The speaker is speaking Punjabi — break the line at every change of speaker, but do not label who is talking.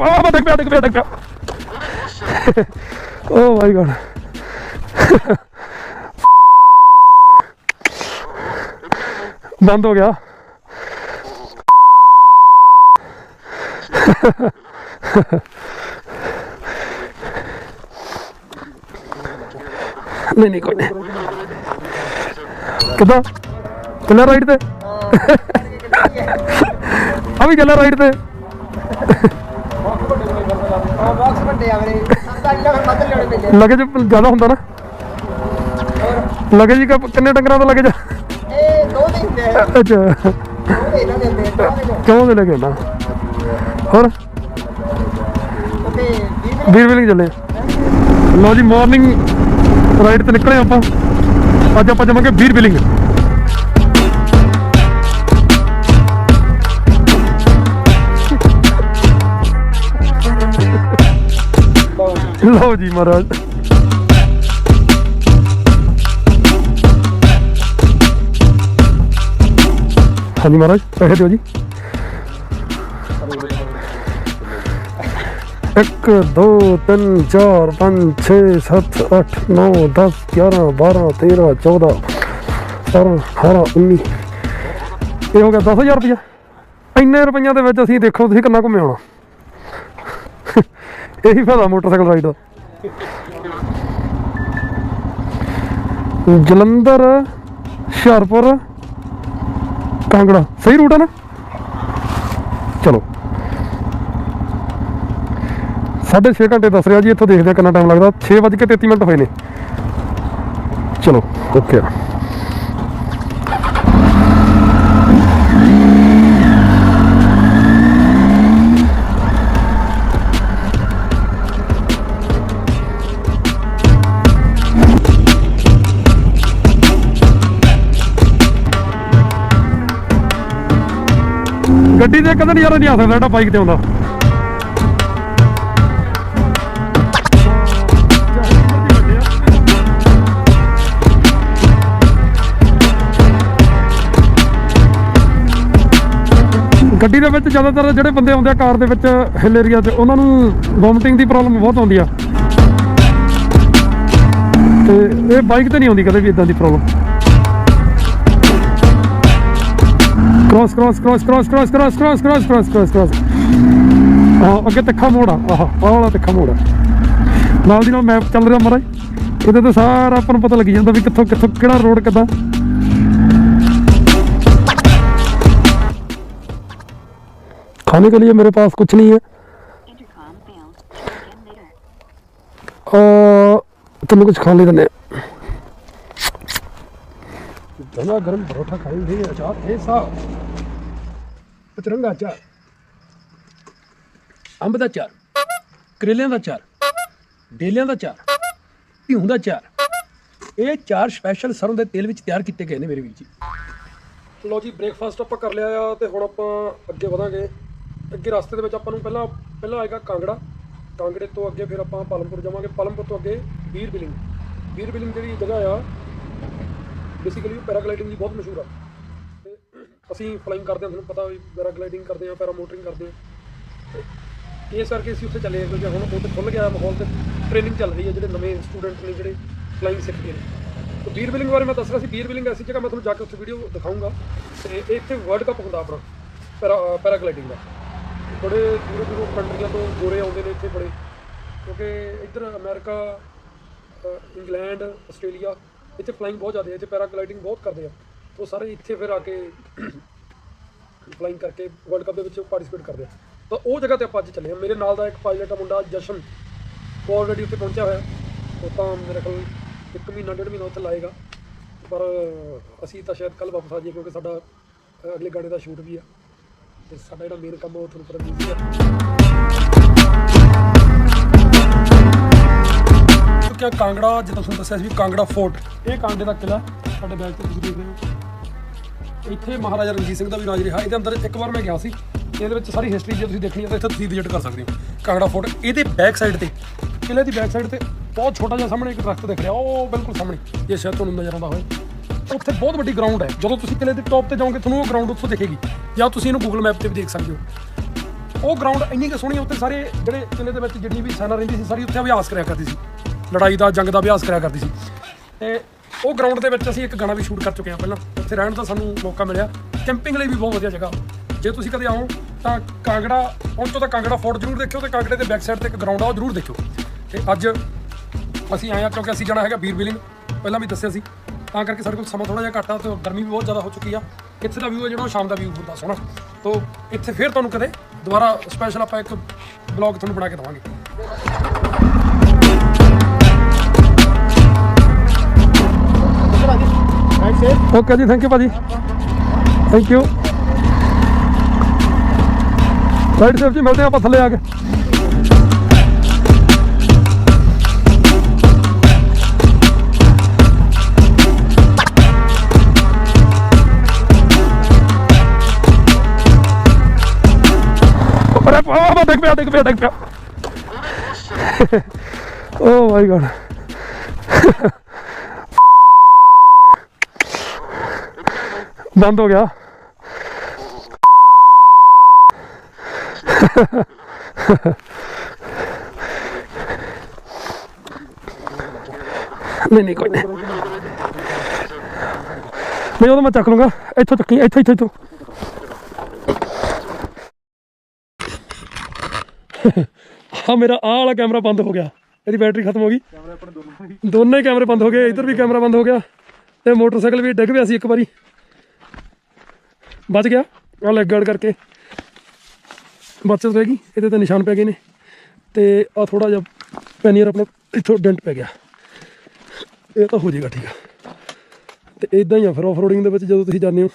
അടക്ക് അടക്ക് അടക്ക ഓ മൈ ഗോഡ് बंद हो गया नहीं नहीं कोई नहीं कितना किला राइड थे
अभी किला राइड थे ਸੱਤ ਮੱਧ ਲੈਣੇ ਪੈਂਦੇ
ਲਗੇਜ ਜ਼ਿਆਦਾ ਹੁੰਦਾ ਨਾ। ਲਗੇਜ ਕਿੰਨੇ ਡੰਗਰਾਂ ਦਾ ਲਗੇਜ
ਇਹ ਦੋ ਦਿਨ ਹੁੰਦੇ ਆ।
ਅੱਛਾ।
ਦੋ ਹੁੰਦੇ ਆ ਦਿਨ
ਕਿਉਂ ਦੇ ਲਗੇ ਨਾ? ਹੋਰ? ਵੀਰ ਵਿਲਿੰਗ ਚੱਲੇ। ਲਓ ਜੀ ਮਾਰਨਿੰਗ ਰਾਈਡ ਤੇ ਨਿਕਲੇ ਆਪਾਂ। ਅੱਜ ਆਪਾਂ ਜਾਵਾਂਗੇ ਵੀਰ ਵਿਲਿੰਗ ਲਓ ਜੀ ਮਹਾਰਾਜ। ਹਾਂਜੀ ਮਹਾਰਾਜ ਪੈਸੇ ਦਿਓ ਜੀ। ਇੱਕ, ਦੋ, ਤਿੰਨ, ਚਾਰ, ਪੰਜ 6 7 8 9 10 11 12 13 14 17 18 19 ਇਹ ਹੋ ਗਿਆ 10000 ਰੁਪਇਆ। ਇੰਨੇ ਰੁਪਈਆਂ ਦੇ ਵਿੱਚ ਅਸੀਂ ਦੇਖੋ ਤੁਸੀਂ ਕਿੰਨਾ ਘੁੰਮੇ ਆਉਣਾ ਇਹੀ ਫਾਇਦਾ ਮੋਟਰਸਾਈਕਲ ਰਾਈਡ ਦਾ। ਜਲੰਧਰ, ਹੁਸ਼ਿਆਰਪੁਰ, ਕਾਂਗੜਾ। ਸਹੀ ਰੂਟ ਹੈ ਨਾ? ਚਲੋ। ਸਾਢੇ ਛੇ ਘੰਟੇ ਦੱਸ ਰਿਹਾ ਜੀ, ਇੱਥੋਂ ਦੇਖਦੇ ਆ ਕਿੰਨਾ ਟਾਈਮ ਲੱਗਦਾ। 6:33 ਮਿੰਟ ਹੋਏ ਨੇ। ਚਲੋ ਓਕੇ ਗੱਡੀ ਤੇ ਕਦੇ ਨਜ਼ਾਰਾ ਨਹੀਂ ਆ ਸਕਦਾ ਜਿਹੜਾ ਬਾਈਕ ਤੇ ਆਉਂਦਾ। ਗੱਡੀ ਦੇ ਵਿੱਚ ਜ਼ਿਆਦਾਤਰ ਜਿਹੜੇ ਬੰਦੇ ਆਉਂਦੇ ਆ ਕਾਰ ਦੇ ਵਿੱਚ ਹਿਲ ਏਰੀਆ 'ਚ ਉਹਨਾਂ ਨੂੰ ਵੋਮਟਿੰਗ ਦੀ ਪ੍ਰੋਬਲਮ ਬਹੁਤ ਆਉਂਦੀ ਆ। ਤੇ ਇਹ ਬਾਈਕ ਤੇ ਨਹੀਂ ਆਉਂਦੀ ਕਦੇ ਵੀ ਇਦਾਂ ਦੀ problem Cross cross cross cross cross cross cross cross cross cross cross ਆ ਅੱਗੇ ਤਿੱਖਾ ਮੋੜ ਆ ਆਹ ਆਹ ਵਾਲਾ ਤਿੱਖਾ ਮੋੜ ਆ ਨਾਲ ਦੀ ਨਾਲ ਮੈਪ ਚੱਲ ਰਿਹਾ ਮਹਾਰਾਜ ਇਹਦੇ ਤੇ ਸਾਰਾ ਆਪਾਂ ਨੂੰ ਪਤਾ ਲੱਗ ਜਾਂਦਾ ਵੀ ਕਿੱਥੋਂ ਕਿੱਥੋਂ ਕਿਹੜਾ ਰੋਡ ਕਿੱਦਾਂ खाने के लिए मेरे पास कुछ नहीं है
Intercom failed. Again later.
आ, तुम्हें कुछ खाने देने गरमा गर्म परोठा खाएंगे अचार ਪਤਰੰਗਾ ਚਾਰ। ਅੰਬ ਦਾ ਚਾਰ, ਕਰੇਲਿਆਂ ਦਾ ਚਾਰ, ਡੇਲਿਆਂ ਦਾ ਚਾਰ ਭਿਉਂ ਦਾ ਚਾਰ। ਇਹ ਚਾਰ ਸਪੈਸ਼ਲ ਸਰੋਂ ਦੇ ਤੇਲ ਵਿੱਚ ਤਿਆਰ ਕੀਤੇ ਗਏ ਨੇ ਮੇਰੇ ਵੀਰ ਜੀ। ਲੋ ਜੀ ਬ੍ਰੇਕਫਾਸਟ ਆਪਾਂ ਕਰ ਲਿਆ ਆ ਤੇ ਹੁਣ ਆਪਾਂ ਅੱਗੇ ਵਧਾਂਗੇ। ਅੱਗੇ ਰਸਤੇ ਦੇ ਵਿੱਚ ਆਪਾਂ ਨੂੰ ਪਹਿਲਾਂ ਪਹਿਲਾਂ ਆਏਗਾ ਕਾਂਗੜਾ। ਕਾਂਗੜੇ ਤੋਂ ਅੱਗੇ ਫਿਰ ਆਪਾਂ ਪਾਲਮਪੁਰ ਜਾਵਾਂਗੇ। ਪਾਲਮਪੁਰ ਤੋਂ ਅੱਗੇ ਵੀਰ ਬਿਲਿੰਗ। ਵੀਰ ਬਿਲਿੰਗ ਜਿਹੜੀ ਜਗ੍ਹਾ ਆ ਬੇਸਿਕਲੀ ਪੈਰਾਗਲਾਈਡਿੰਗ ਦੀ ਬਹੁਤ ਮਸ਼ਹੂਰ ਆ। ਅਸੀਂ ਫਲਾਈਂਗ ਕਰਦੇ ਹਾਂ, ਤੁਹਾਨੂੰ ਪਤਾ ਵੀ ਪੈਰਾਗਲਾਈਡਿੰਗ ਕਰਦੇ ਹਾਂ ਪੈਰਾਮੋਟਰਿੰਗ ਕਰਦੇ ਹਾਂ। ਤੇ ਇਸ ਕਰਕੇ ਅਸੀਂ ਉੱਥੇ ਚੱਲੇ ਹਾਂ, ਕਿਉਂਕਿ ਹੁਣ ਉਹ ਖੁੱਲ ਗਿਆ ਮਾਹੌਲ ਤੇ ਟ੍ਰੇਨਿੰਗ ਚੱਲ ਰਹੀ ਹੈ ਜਿਹੜੇ ਨਵੇਂ ਸਟੂਡੈਂਟ ਨੇ, ਜਿਹੜੇ ਫਲਾਈਂਗ ਸਿੱਖਦੇ ਨੇ। ਤੇ ਵੀਰ ਬਿਲਿੰਗ ਬਾਰੇ ਮੈਂ ਦੱਸ ਰਿਹਾ ਸੀ ਬੀਰ ਬਿਲਿੰਗ ਐਸੀ ਜਗ੍ਹਾ ਮੈਂ ਤੁਹਾਨੂੰ ਜਾ ਕੇ ਉੱਥੇ ਵੀਡੀਓ ਦਿਖਾਊਂਗਾ। ਤੇ ਇਹ ਇੱਥੇ ਵਰਲਡ ਕੱਪ ਹੁੰਦਾ ਆਪਣਾ ਪੈਰਾ ਪੈਰਾਗਲਾਈਡਿੰਗ ਦਾ। ਬੜੇ ਦੂਰੋਂ ਦੂਰੋਂ ਕੰਟਰੀਆਂ ਤੋਂ ਗੋਰੇ ਆਉਂਦੇ ਨੇ ਇੱਥੇ ਬੜੇ। ਕਿਉਂਕਿ ਇੱਧਰ ਅਮਰੀਕਾ ਇੰਗਲੈਂਡ ਆਸਟ੍ਰੇਲੀਆ ਇੱਥੇ ਫਲਾਈਂਗ ਬਹੁਤ ਜ਼ਿਆਦਾ ਹੈ, ਇੱਥੇ ਪੈਰਾਗਲਾਈਡਿੰਗ ਬਹੁਤ ਕਰਦੇ ਆ। ਉਹ ਸਾਰੇ ਇੱਥੇ ਫਿਰ ਆ ਕੇ ਫਲਾਈਂਗ ਕਰਕੇ ਵਰਲਡ ਕੱਪ ਦੇ ਵਿੱਚ ਪਾਰਟਿਸਿਪੇਟ ਕਰਦੇ ਆ। ਤਾਂ ਉਹ ਜਗ੍ਹਾ ਤੇ ਆਪਾਂ ਅੱਜ ਚੱਲੇ ਆ। ਮੇਰੇ ਨਾਲ ਦਾ ਇੱਕ ਪਾਇਲਟ ਆ ਮੁੰਡਾ ਜਸ਼ਨ। ਉਹ ਆਲਰੇਡੀ ਉੱਥੇ ਪਹੁੰਚਿਆ ਹੋਇਆ। ਉਹ ਤਾਂ ਮੇਰੇ ਕੋਲ ਇੱਕ ਮਹੀਨਾ, ਡੇਢ ਮਹੀਨਾ ਉੱਥੇ ਲਾਏਗਾ। ਪਰ ਅਸੀਂ ਤਾਂ ਸ਼ਾਇਦ ਕੱਲ ਵਾਪਸ ਆ ਜਾਈਏ ਕਿਉਂਕਿ ਸਾਡਾ ਅਗਲੇ ਗਾਣੇ ਦਾ ਸ਼ੂਟ ਵੀ ਆ। ਤੇ ਸਾਡਾ ਜਿਹੜਾ ਮੇਨ ਕੰਮ ਉਹ ਤੁਹਾਨੂੰ ਪਤਾ ਬਿਜ਼ੀ ਆ। ਕਿਉਂਕਿ ਕਾਂਗੜਾ, ਜਿੱਦਾਂ ਤੁਹਾਨੂੰ ਦੱਸਿਆ ਸੀ ਕਾਂਗੜਾ ਫੋਰਟ, ਇਹ ਕਾਂਗੜੇ ਦਾ ਕਿਲਾ ਸਾਡੇ ਬੈਕ ਤੇ ਤੁਸੀਂ ਦੇਖ ਰਹੇ ਹੋ। ਇੱਥੇ ਮਹਾਰਾਜਾ ਰਣਜੀਤ ਸਿੰਘ ਦਾ ਵੀ ਰਾਜ ਰਿਹਾ। ਇਹਦੇ ਅੰਦਰ ਇੱਕ ਵਾਰ ਮੈਂ ਗਿਆ ਸੀ ਇਹਦੇ ਵਿੱਚ ਸਾਰੀ ਹਿਸਟਰੀ ਜੇ ਤੁਸੀਂ ਦੇਖਣੀ ਹੈ ਤਾਂ ਇੱਥੇ ਤੁਸੀਂ ਵਿਜ਼ਿਟ ਕਰ ਸਕਦੇ ਹੋ। ਕਾਂਗੜਾ ਫੋਰਟ ਇਹਦੇ ਬੈਕ ਸਾਈਡ ਤੇ ਕਿਲੇ ਦੀ ਬੈਕ ਸਾਈਡ ਤੇ ਬਹੁਤ ਛੋਟਾ ਜਿਹਾ ਸਾਹਮਣੇ ਇੱਕ ਦਰਖਤ ਦਿਖ ਰਿਹਾ। ਉਹ ਬਿਲਕੁਲ ਸਾਹਮਣੇ ਜੇ ਸ਼ਾਇਦ ਤੁਹਾਨੂੰ ਨਜ਼ਰ ਆਉਂਦਾ ਹੋਵੇ। ਉੱਥੇ ਬਹੁਤ ਵੱਡੀ ਗਰਾਊਂਡ ਹੈ। ਜਦੋਂ ਤੁਸੀਂ ਕਿਲੇ ਦੇ ਟੌਪ ਤੇ ਜਾਓਗੇ ਤੁਹਾਨੂੰ ਉਹ ਗਰਾਊਂਡ ਉੱਥੋਂ ਦਿਖੇਗੀ। ਜਾਂ ਤੁਸੀਂ ਇਹਨੂੰ ਗੂਗਲ ਮੈਪ ਤੇ ਵੀ ਦੇਖ ਸਕਦੇ ਹੋ। ਉਹ ਗਰਾਊਂਡ ਇੰਨੀ ਕਿ ਸੋਹਣੀ ਆ, ਉੱਥੇ ਸਾਰੇ ਜਿਹੜੇ ਕਿਲੇ ਦੇ ਵਿੱਚ ਜਿੰਨੀ ਵੀ ਸੈਨਾ ਰਹਿੰਦੀ ਸੀ ਸਾਰੀ ਉੱਥੇ ਅਭਿਆਸ ਕਰਿਆ ਕਰਦੀ ਸੀ। ਲੜਾਈ ਦਾ ਜੰਗ ਦਾ ਅਭਿਆਸ ਕਰਿਆ ਕਰਦੀ ਸੀ। ਤੇ ਉਹ ਗਰਾਊਂਡ ਦੇ ਵਿੱਚ ਅਸੀਂ ਇੱਕ ਗਾਣਾ ਵੀ ਸ਼ੂਟ ਕਰ ਚੁੱਕੇ ਹਾਂ ਪਹਿਲਾਂ। ਉੱਥੇ ਰਹਿਣ ਦਾ ਸਾਨੂੰ ਮੌਕਾ ਮਿਲਿਆ। ਕੈਂਪਿੰਗ ਲਈ ਵੀ ਬਹੁਤ ਵਧੀਆ ਜਗ੍ਹਾ। ਜੇ ਤੁਸੀਂ ਕਦੇ ਆਓ, ਤਾਂ ਕਾਂਗੜਾ, ਪਹੁੰਚੋ ਤਾਂ ਕਾਂਗੜਾ ਫੋਰਟ ਜ਼ਰੂਰ ਦੇਖਿਓ ਤੇ ਕਾਂਗੜੇ ਦੇ ਬੈਕ ਸਾਈਡ ਤੇ ਇੱਕ ਗਰਾਊਂਡ ਆ, ਉਹ ਜ਼ਰੂਰ ਦੇਖਿਓ। ਤੇ ਅੱਜ ਅਸੀਂ ਆਏ ਆ ਕਿਉਂਕਿ ਅਸੀਂ ਜਾਣਾ ਹੈਗਾ ਵੀਰ ਬਿਲਿੰਗ। ਪਹਿਲਾਂ ਵੀ ਦੱਸਿਆ ਸੀ। ਤਾਂ ਕਰਕੇ ਸਾਡੇ ਕੋਲ ਸਮਾਂ ਥੋੜਾ ਜਿਹਾ ਘੱਟ ਆ ਤੇ ਗਰਮੀ ਵੀ ਬਹੁਤ ਜ਼ਿਆਦਾ ਹੋ ਚੁੱਕੀ ਆ। ਇੱਥੇ ਦਾ ਵਿਊ ਹੈ ਜਿਹੜਾ, ਉਹ ਸ਼ਾਮ ਦਾ ਵਿਊ ਹੁੰਦਾ ਸੋਹਣਾ। ਤੋਂ ਇੱਥੇ ਫੇਰ ਤੁਹਾਨੂੰ ਕਦੇ ਦੁਬਾਰਾ ਸਪੈਸ਼ਲ ਆਪਾਂ ਇੱਕ ਬਲੌਗ ਤੁਹਾਨੂੰ ਬਣਾ ਕੇ ਦਵਾਂਗੇ। ਓਕੇ ਜੀ ਥੈਂਕ ਯੂ ਭਾਜੀ thank you ride safe ji ਮਿਲਦੇ ਹਾਂ ਆਪਾਂ ਥੱਲੇ ਆ ਕੇ ਅਰੇ ਆ ਦੇਖ ਪਿਆ ਦੇਖ ਪਿਆ ਦੇਖ ਪਿਆ ਓ ਮਾਈ ਬੰਦ ਹੋ ਗਿਆ। ਨਹੀਂ ਨਹੀਂ ਕੋਈ ਨਹੀਂ। ਨਹੀਂ ਉਹ ਮੈਂ ਚੱਕ ਲੂੰਗਾ ਇੱਥੋਂ ਚੱਕੀ ਇੱਥੋਂ ਇੱਥੋਂ ਇੱਥੋਂ। ਹਾਂ ਮੇਰਾ ਆਹ ਵਾਲਾ ਕੈਮਰਾ ਬੰਦ ਹੋ ਗਿਆ। ਇਹਦੀ ਬੈਟਰੀ ਖਤਮ ਹੋ ਗਈ। ਦੋਨੇ ਹੀ। ਕੈਮਰੇ ਬੰਦ ਹੋ ਗਏ। ਇੱਧਰ ਵੀ ਕੈਮਰਾ ਬੰਦ ਹੋ ਗਿਆ। ਤੇ ਮੋਟਰਸਾਈਕਲ ਵੀ ਡਿੱਗ ਪਿਆ ਸੀ ਇੱਕ ਵਾਰੀ। ਬਚ ਗਿਆ। ਆ ਲੈਗ ਗਾਰਡ ਕਰਕੇ। ਬਚਤ ਰਹਿ ਗਈ। ਇਹਦੇ ਤੇ ਨਿਸ਼ਾਨ ਪੈ ਗਏ ਨੇ। ਤੇ ਆ ਥੋੜਾ ਜਿਹਾ ਪੈਨੀਅਰ ਆਪਣਾ ਇੱਥੋਂ ਡੈਂਟ ਪੈ ਗਿਆ। ਇਹ ਤਾਂ ਹੋ ਜਾਏਗਾ, ਠੀਕ ਆ। ਤੇ ਇਦਾਂ ਹੀ ਆ ਫਿਰ ਆਫ ਰੋਡਿੰਗ ਦੇ ਵਿੱਚ ਜਦੋਂ ਤੁਸੀਂ ਜਾਂਦੇ ਹੋ।